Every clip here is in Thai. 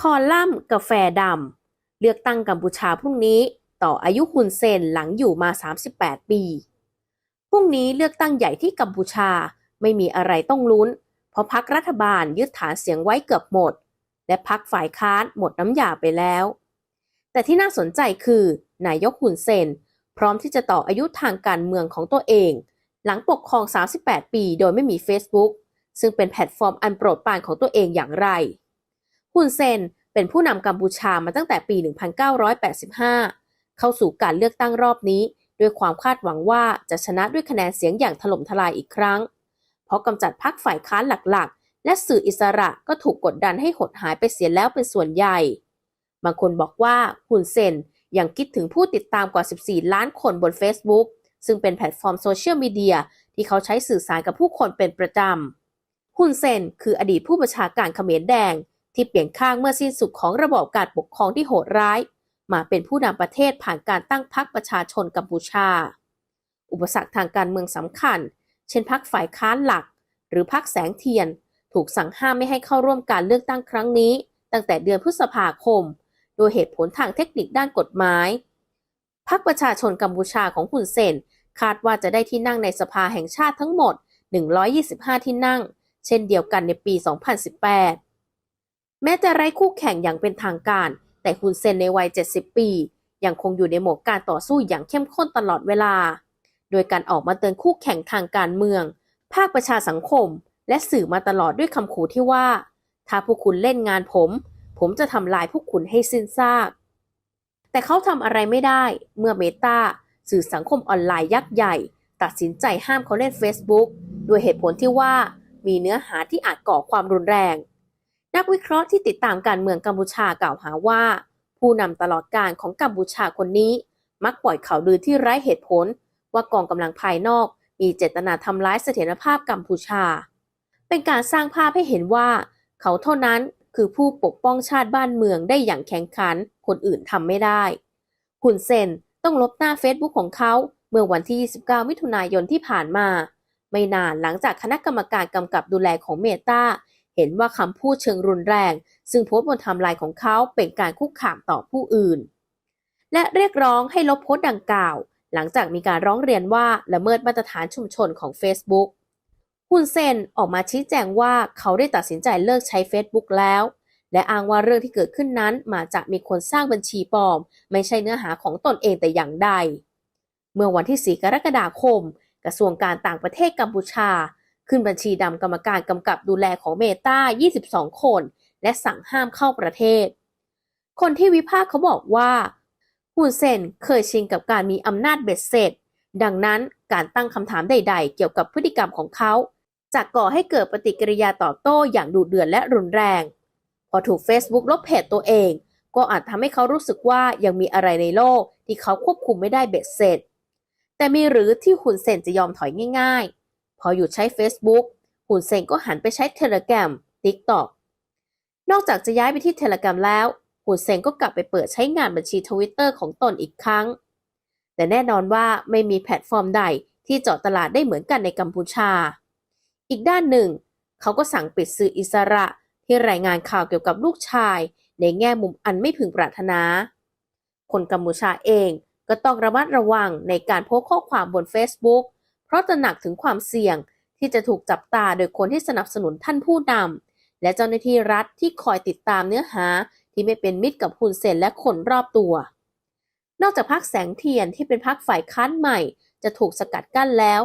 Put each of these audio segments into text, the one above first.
คอลัมน์กาแฟดำ เลือกตั้งกัมพูชาพรุ่งนี้ต่ออายุฮุนเซนหลังอยู่มา 38 ปี พรุ่งนี้เลือกตั้งใหญ่ที่กัมพูชาไม่มีอะไรต้องลุ้น เพราะพักรัฐบาลยึดฐานเสียงไว้เกือบหมด และพักฝ่ายค้านหมดน้ำยาไปแล้ว แต่ที่น่าสนใจคือนายกฮุนเซน พร้อมที่จะต่ออายุทางการเมืองของตัวเอง หลังปกครอง 38 ปี โดยไม่มี Facebook ซึ่งเป็นแพลตฟอร์มอันโปรดปรานของตัวเองอย่างไร ฮุนเซนเป็นผู้นำกัมพูชามาตั้งแต่ปี 1985 เข้าสู่การเลือกตั้งรอบนี้ ด้วยความคาดหวังว่าจะชนะด้วยคะแนนเสียงอย่างถล่มทลายอีกครั้ง เพราะกำจัดพรรคฝ่ายค้านหลักๆ และสื่ออิสระก็ถูกกดดันให้หดหายไปเสียแล้วเป็นส่วนใหญ่ บางคนบอกว่าฮุนเซนยังคิดถึงผู้ติดตามกว่า 14 ล้านคนบน Facebook ซึ่งเป็นแพลตฟอร์มโซเชียลมีเดียที่เขาใช้สื่อสารกับผู้คนเป็นประจำฮุนเซนคืออดีตผู้บัญชาการเขมรแดง ที่เปลี่ยนข้างเมื่อสิ้นสุดของระบอบการปกครองที่โหดร้าย มาเป็นผู้นำประเทศผ่านการตั้งพรรคประชาชนกัมพูชา อุปสรรคทางการเมืองสำคัญ เช่นพรรคฝ่ายค้านหลัก หรือพรรคแสงเทียน ถูกสั่งห้ามไม่ให้เข้าร่วมการเลือกตั้งครั้งนี้ ตั้งแต่เดือนพฤษภาคม โดยเหตุผลทางเทคนิคด้านกฎหมายพรรคประชาชนกัมพูชาของฮุนเซนคาดว่าจะได้ที่นั่งในสภาแห่งชาติทั้งหมด 125 ที่นั่ง เช่นเดียวกันในปี 2018 แม้จะไร้คู่แข่งอย่างเป็นทางการ แต่ฮุนเซนในวัย 70 ปี ยังคงอยู่ในโหมดการต่อสู้อย่างเข้มข้นตลอดเวลา โดยการออกมาเตือนคู่แข่งทางการเมือง ภาคประชาสังคม และสื่อมาตลอดด้วยคำขู่ที่ว่า ถ้าพวกคุณเล่นงานผม ผมจะทำลายพวกคุณให้สิ้นซาก แต่เขาทำอะไรไม่ได้ เมื่อเมตาสื่อสังคมออนไลน์ยักษ์ใหญ่ ตัดสินใจห้ามเขาเล่น Facebook ด้วยเหตุผลที่ว่ามีเนื้อหาที่อาจก่อความรุนแรง นักวิเคราะห์ที่ติดตามการเมืองกัมพูชากล่าวหาว่า ผู้นำตลอดการของกัมพูชาคนนี้ มักปล่อยข่าวลือที่ไร้เหตุผล ว่ากองกำลังภายนอกมีเจตนาทำร้ายเสถียรภาพกัมพูชา เป็นการสร้างภาพให้เห็นว่า เขาเท่านั้นคือผู้ปกป้องชาติบ้านเมืองได้อย่างแข็งขัน คนอื่นทำไม่ได้ฮุนเซนต้องลบหน้า Facebook ของเขา เมื่อวันที่ 29 มิถุนายนที่ผ่านมา ไม่นานหลังจากคณะกรรมการกำกับดูแลของเมตา เห็นว่าคำพูดเชิงรุนแรง ซึ่งโพสต์บนไทม์ไลน์ของเขาเป็นการคุกคามต่อผู้อื่น และเรียกร้องให้ลบโพสต์ดังกล่าว หลังจากมีการร้องเรียนว่าละเมิดมาตรฐานชุมชนของ Facebook ฮุนเซนออกมาชี้แจงว่าเขาได้ตัดสินใจเลิกใช้ Facebook แล้ว และอ้างว่าเรื่องที่เกิดขึ้นนั้นมาจากมีคนสร้างบัญชีปลอม ไม่ใช่เนื้อหาของตนเองแต่อย่างใด เมื่อวันที่ 4 กรกฎาคม กระทรวงการต่างประเทศกัมพูชา ขึ้นบัญชีดำกรรมการกำกับดูแลของเมตา22 คน และสั่งห้ามเข้าประเทศ คนที่วิพากษ์เขาบอกว่าฮุนเซนเคยชินกับการมีอำนาจเบ็ดเสร็จ ดังนั้นการตั้งคำถามใด ๆ เกี่ยวกับพฤติกรรมของเขาจะก่อให้เกิดปฏิกิริยาตอบโต้อย่างดุเดือดและรุนแรง พอถูก Facebook ลบเพจตัวเอง ก็อาจทำให้เขารู้สึกว่ายังมีอะไรในโลกที่เขาควบคุมไม่ได้เบ็ดเสร็จ แต่มีหรือที่ฮุนเซนจะยอมถอยง่าย ๆ พอหยุดใช้ Facebook ฮุนเซนก็หันไปใช้ Telegram TikTok นอกจากจะย้ายไปที่ Telegram แล้วฮุนเซนก็กลับไปเปิดใช้งานบัญชี Twitter ของตนอีกครั้ง แต่แน่นอนว่าไม่มีแพลตฟอร์มใดที่เจาะตลาดได้เหมือนกันในกัมพูชา อีกด้านหนึ่ง เขาก็สั่งปิดสื่ออิสระที่รายงานข่าวเกี่ยวกับลูกชาย ในแง่มุมอันไม่พึงปรารถนา คนกัมพูชาเองก็ต้องระมัดระวังในการโพสข้อความบน Facebook ราะตระหนักถึงความเสี่ยงที่จะถูกจับตาโดยคนที่สนับสนุนท่านผู้นำและเจ้าหน้าที่รัฐที่คอยติดตามเนื้อหาที่ไม่เป็นมิตรกับฮุนเซนและคนรอบตัว นอกจากพรรคแสงเทียนที่เป็นพรรคฝ่ายค้านใหม่ จะถูกสกัดกั้นแล้ว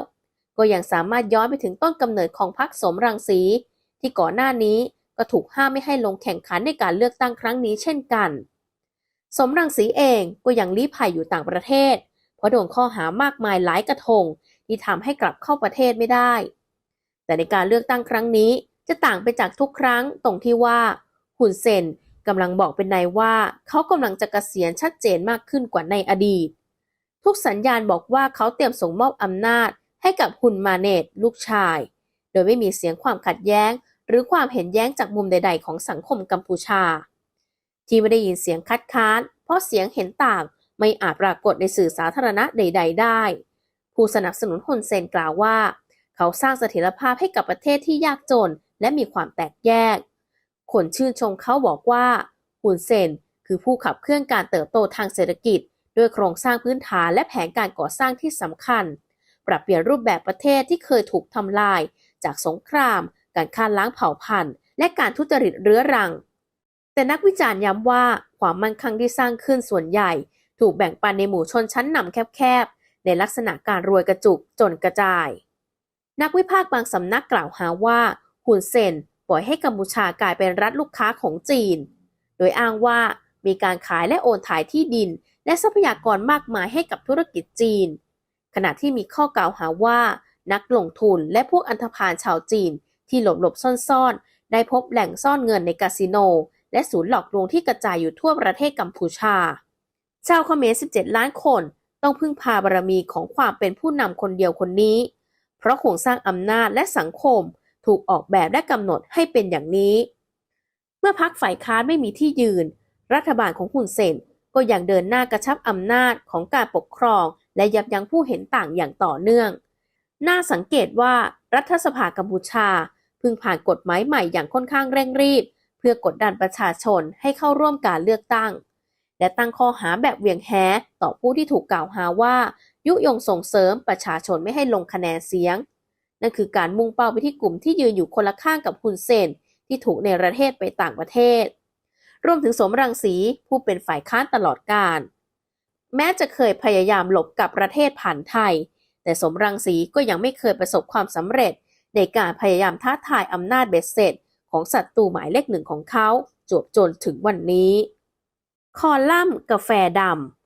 ก็ยังสามารถย้อนไปถึงต้นกำเนิดของพรรคสมรังสี ที่ก่อนหน้านี้ก็ถูกห้ามไม่ให้ลงแข่งขันในการเลือกตั้งครั้งนี้เช่นกัน สมรังสีเองก็ยังลี้ภัยอยู่ต่างประเทศ เพราะโดนข้อหามากมายหลายกระทง ที่ทำให้กลับเข้าประเทศไม่ได้ แต่ในการเลือกตั้งครั้งนี้จะต่างไปจากทุกครั้งตรงที่ว่าฮุนเซนกำลังบอกเป็นนายว่าเขากำลังจะกะเกษียณชัดเจนมากขึ้นกว่าในอดีต ทุกสัญญาณบอกว่าเขาเตรียมส่งมอบอำนาจให้กับฮุนมาเนตลูกชาย โดยไม่มีเสียงความขัดแย้ง หรือความเห็นแย้งจากมุมใด ๆ ของสังคมกัมพูชา ที่ไม่ได้ยินเสียงคัดค้าน เพราะเสียงเห็นต่างไม่อาจปรากฏในสื่อสาธารณะใด ๆ ได้ ผู้สนับสนุนฮุนเซนกล่าวว่า เขาสร้างเสถียรภาพให้กับประเทศที่ยากจน และมีความแตกแยก คนชื่นชมเขาบอกว่าฮุนเซนคือผู้ขับเคลื่อนการเติบโตทางเศรษฐกิจ ด้วยโครงสร้างพื้นฐานและแผนการก่อสร้างที่สำคัญ ปรับเปลี่ยนรูปแบบประเทศที่เคยถูกทำลาย จากสงคราม การฆ่าล้างเผ่าพันธุ์ และการทุจริตเรื้อรัง แต่นักวิจารณ์ย้ำว่าความมั่นคงที่สร้างขึ้นส่วนใหญ่ ถูกแบ่งปันในหมู่ชนชั้นนำแคบ ในลักษณะการรวยกระจุกจนกระจาย นักวิพากษ์บางสำนักกล่าวหาว่าฮุนเซนปล่อยให้กัมพูชากลายเป็นรัฐลูกค้าของจีน โดยอ้างว่ามีการขายและโอนถ่ายที่ดิน และทรัพยากรมากมายให้กับธุรกิจจีน ขณะที่มีข้อกล่าวหาว่า นักลงทุนและพวกอันธพาลชาวจีนที่หลบหลบซ่อนๆ ได้พบแหล่งซ่อนเงินในคาสิโน และศูนย์หลอกลวงที่กระจายอยู่ทั่วประเทศกัมพูชา ชาวเขมร 17 ล้านคน ต้องพึ่งพาบารมีของความเป็นผู้นำคนเดียวคนนี้ เพราะโครงสร้างอำนาจและสังคมถูกออกแบบและกำหนดให้เป็นอย่างนี้ เมื่อพักฝ่ายค้านไม่มีที่ยืน รัฐบาลของฮุนเซนก็ยังเดินหน้ากระชับอำนาจของการปกครอง และยับยั้งผู้เห็นต่างอย่างต่อเนื่อง น่าสังเกตว่ารัฐสภากัมพูชาเพิ่งผ่านกฎหมายใหม่อย่างค่อนข้างเร่งรีบ เพื่อกดดันประชาชนให้เข้าร่วมการเลือกตั้ง และตั้งข้อหาแบบเวียงแฮต่อผู้ที่ถูกกล่าวหาว่า ยุยงส่งเสริมประชาชนไม่ให้ลงคะแนนเสียง นั่นคือการมุ่งเป้าไปที่กลุ่มที่ยืนอยู่คนละข้างกับฮุนเซนที่ถูกในประเทศไปต่างประเทศ รวมถึงสมรังสีผู้เป็นฝ่ายค้านตลอดกาลแม้จะเคยพยายามหลบกับประเทศผ่านไทย แต่สมรังสีก็ยังไม่เคยประสบความสำเร็จ ในการพยายามท้าทายอำนาจเบ็ดเสร็จ ของศัตรูหมายเลขหนึ่งของเขาจวบจนถึงวันนี้ คอลัมน์กาแฟดำ